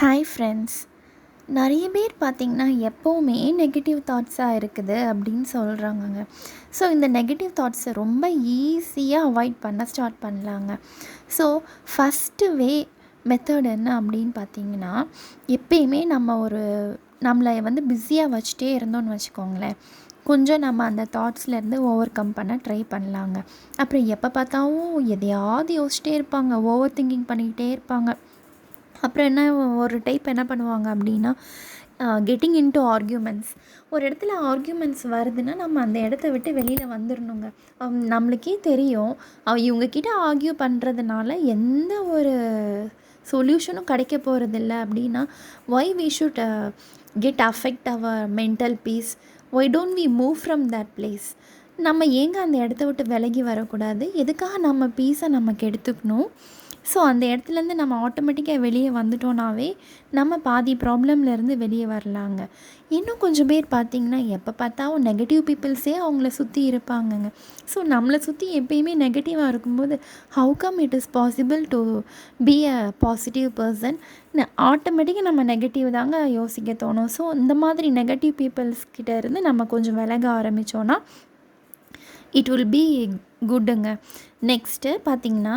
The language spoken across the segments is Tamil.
ஹாய் ஃப்ரெண்ட்ஸ் நிறைய பேர் பார்த்திங்கன்னா எப்போவுமே நெகட்டிவ் தாட்ஸாக இருக்குது அப்படின்னு சொல்கிறாங்கங்க ஸோ இந்த நெகட்டிவ் தாட்ஸை ரொம்ப ஈஸியாக அவாய்ட் பண்ண ஸ்டார்ட் பண்ணலாங்க. ஸோ ஃபஸ்ட்டு வே மெத்தட் என்ன அப்படின்னு பார்த்தீங்கன்னா எப்பயுமே நம்ம ஒரு நம்மளை வந்து பிஸியாக வச்சுட்டே இருந்தோம்னு வச்சுக்கோங்களேன். கொஞ்சம் நம்ம அந்த தாட்ஸ்லேருந்து ஓவர் கம் பண்ண ட்ரை பண்ணலாங்க. அப்புறம் எப்போ பார்த்தாவும் எதையாவது யோசிச்சிட்டே இருப்பாங்க. ஓவர் திங்கிங் பண்ணிக்கிட்டே இருப்பாங்க. அப்புறம் என்ன ஒரு டைப் என்ன பண்ணுவாங்க அப்படின்னா கெட்டிங் இன்டு ஆர்கியூமெண்ட்ஸ் ஒரு இடத்துல ஆர்கியூமெண்ட்ஸ் வருதுன்னா நம்ம அந்த இடத்த விட்டு வெளியில் வந்துடணுங்க நம்மளுக்கே தெரியும் அவ இவங்கக்கிட்ட ஆர்கியூ பண்ணுறதுனால எந்த ஒரு சொல்யூஷனும் கிடைக்க போகிறதில்ல அப்படின்னா why we should get affect our mental peace why don't we move from that place நம்ம ஏங்க அந்த இடத்த விட்டு விலகி வரக்கூடாது? எதுக்காக நம்ம பீஸை நமக்கு எடுத்துக்கணும் ஸோ அந்த இடத்துலேருந்து நம்ம ஆட்டோமேட்டிக்காக வெளியே வந்துட்டோனாவே நம்ம பாதி ப்ராப்ளம்லேருந்து வெளியே வரலாங்க. இன்னும் கொஞ்சம் பேர் பார்த்திங்கன்னா எப்போ பார்த்தாலும் நெகட்டிவ் பீப்புள்ஸே அவங்கள சுற்றி இருப்பாங்கங்க. ஸோ நம்மளை சுற்றி எப்பயுமே நெகட்டிவாக இருக்கும்போது how come it is possible to be a positive person ஆட்டோமேட்டிக்காக நம்ம நெகட்டிவ் தாங்க யோசிக்க தோணும். ஸோ இந்த மாதிரி நெகட்டிவ் பீப்புள்ஸ் கிட்டேருந்து நம்ம கொஞ்சம் விலக ஆரம்பித்தோன்னா இட் வில் பி குட்டுங்க நெக்ஸ்ட்டு பார்த்திங்கன்னா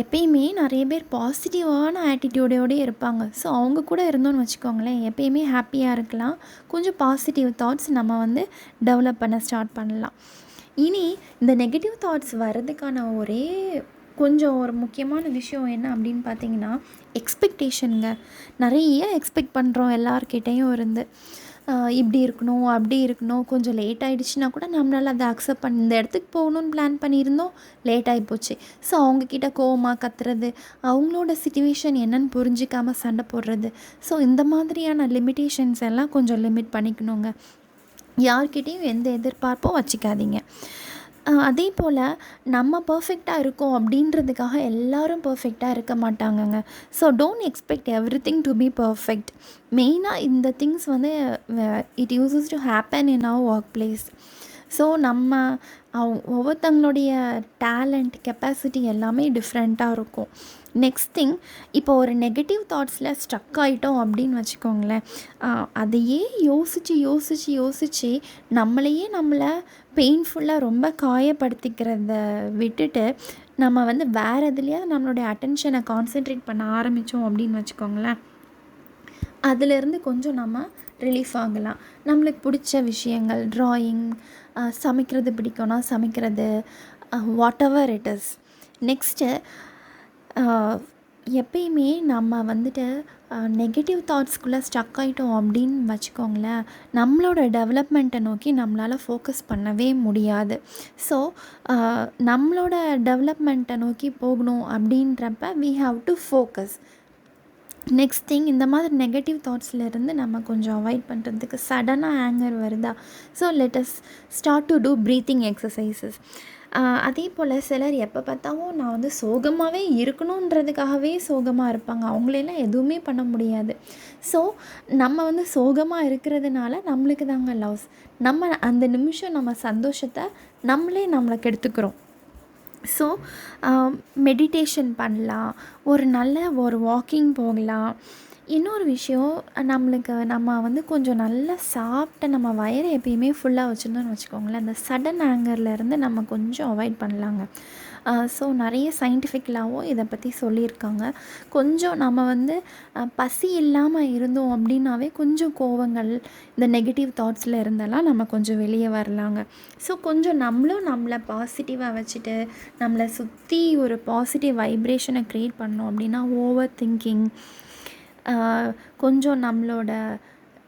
எப்பயுமே நிறைய பேர் பாசிட்டிவான ஆட்டிடியூடோடே இருப்பாங்க. ஸோ அவங்க கூட இருந்தோன்னு வச்சுக்கோங்களேன் எப்பயுமே ஹாப்பியாக இருக்கலாம். கொஞ்சம் பாசிட்டிவ் தாட்ஸ் நம்ம வந்து டெவலப் பண்ண ஸ்டார்ட் பண்ணலாம். இனி இந்த நெகட்டிவ் தாட்ஸ் வர்றதுக்கான ஒரே கொஞ்சம் ஒரு முக்கியமான விஷயம் என்ன அப்படின்னு பார்த்தீங்கன்னா எக்ஸ்பெக்டேஷனுங்க நிறைய எக்ஸ்பெக்ட் பண்ணுறோம் எல்லார்கிட்டேயும் இருந்து. இப்படி இருக்கணும் அப்படி இருக்கணும். கொஞ்சம் லேட் ஆகிடுச்சுன்னா கூட நம்மளால் அதை அக்செப்ட் பண்ணி இந்த இடத்துக்கு போகணுன்னு பிளான் பண்ணியிருந்தோம் லேட் ஆகி போச்சு. ஸோ அவங்கக்கிட்ட கோவமாக கத்துறது அவங்களோட சுச்சுவேஷன் என்னன்னு புரிஞ்சிக்காமல் சண்டை போடுறது. ஸோ இந்த மாதிரியான லிமிட்டேஷன்ஸ் எல்லாம் கொஞ்சம் லிமிட் பண்ணிக்கணுங்க. யார்கிட்டேயும் எந்த எதிர்பார்ப்பும் வச்சுக்காதீங்க. அதே போல் நம்ம பர்ஃபெக்டாக இருக்கோம் அப்படின்றதுக்காக எல்லோரும் பர்ஃபெக்டாக இருக்க மாட்டாங்கங்க. So don't expect everything to be perfect மெயினாக இந்த திங்ஸ் வந்து it uses to happen in our work place so நம்ம அவங்க ஒவ்வொருத்தங்களுடைய டேலண்ட் கெப்பாசிட்டி எல்லாமே டிஃப்ரெண்ட்டாக இருக்கும். நெக்ஸ்ட் திங் இப்போ ஒரு நெகட்டிவ் தாட்ஸில் ஸ்ட்ரக் ஆகிட்டோம் அப்படின்னு வச்சுக்கோங்களேன். அதையே யோசித்து யோசித்து யோசித்து நம்மளையே நம்மளை பெயின்ஃபுல்லாக ரொம்ப காயப்படுத்திக்கிறத விட்டுட்டு நம்ம வந்து வேறு எதுலேயாவது நம்மளுடைய அட்டென்ஷனை கான்சென்ட்ரேட் பண்ண ஆரம்பித்தோம் அப்படின்னு வச்சுக்கோங்களேன். அதிலேருந்து கொஞ்சம் நம்ம ரிலீஃப் ஆகலாம். நம்மளுக்கு பிடிச்ச விஷயங்கள் ட்ராயிங் சமைக்கிறது பிடிக்கும்னா சமைக்கிறது whatever it is next எப்பயுமே நம்ம வந்துட்டு நெகட்டிவ் தாட்ஸ்குள்ளே ஸ்டக் ஆகிட்டோம் அப்படின்னு வச்சுக்கோங்களேன் நம்மளோட டெவலப்மெண்ட்டை நோக்கி நம்மளால் ஃபோக்கஸ் பண்ணவே முடியாது. ஸோ நம்மளோட டெவலப்மெண்ட்டை நோக்கி போகணும் அப்படின்றப்ப we have to focus next thing இந்த மாதிரி நெகட்டிவ் தாட்ஸ்லேருந்து நம்ம கொஞ்சம் அவாய்ட் பண்ணுறதுக்கு சடனாக ஆங்கர் வருதா? So let's start to do breathing exercises அதே போல் சிலர் எப்போ பார்த்தாவும் நான் வந்து சோகமாகவே இருக்கணுன்றதுக்காகவே சோகமாக இருப்பாங்க. அவங்களெல்லாம் எதுவுமே பண்ண முடியாது. ஸோ நம்ம வந்து சோகமாக இருக்கிறதுனால நம்மளுக்கு தாங்க லாஸ் நம்ம அந்த நிமிஷம் நம்ம சந்தோஷத்தை நம்மளே நம்மளை கெடுத்துக்கிறோம் ஸோ மெடிடேஷன் um, பண்ணலாம். ஒரு நல்ல ஒரு வாக்கிங் போகலாம். இன்னொரு விஷயம் நம்மளுக்கு நம்ம வந்து கொஞ்சம் நல்லா சாப்பிட்ட நம்ம வயரை எப்பயுமே ஃபுல்லாக வச்சுருந்தோம்னு வச்சுக்கோங்களேன். அந்த சடன் ஆங்கர்லேருந்து நம்ம கொஞ்சம் அவாய்ட் பண்ணலாங்க. ஸோ நிறைய சயின்டிஃபிக்கலாகவும் இதை பற்றி சொல்லியிருக்காங்க. கொஞ்சம் நம்ம வந்து பசி இல்லாமல் இருந்தோம் அப்படின்னாவே கொஞ்சம் கோவங்கள் இந்த நெகட்டிவ் தாட்ஸில் இருந்தெல்லாம் நம்ம கொஞ்சம் வெளியே வரலாங்க. ஸோ கொஞ்சம் நம்மளும் நம்மளை பாசிட்டிவாக வச்சுட்டு நம்மளை சுற்றி ஒரு பாசிட்டிவ் வைப்ரேஷனை க்ரியேட் பண்ணோம் அப்படின்னா ஓவர் திங்கிங் கொஞ்சம் நம்மளோட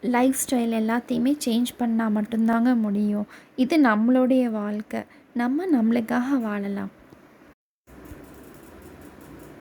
லைஃப் ஸ்டைல் எல்லாத்தையுமே சேஞ்ச் பண்ணால் மட்டும்தாங்க முடியும். இது நம்மளுடைய வாழ்க்கை. நம்ம நம்மளுக்காக வாழலாம்.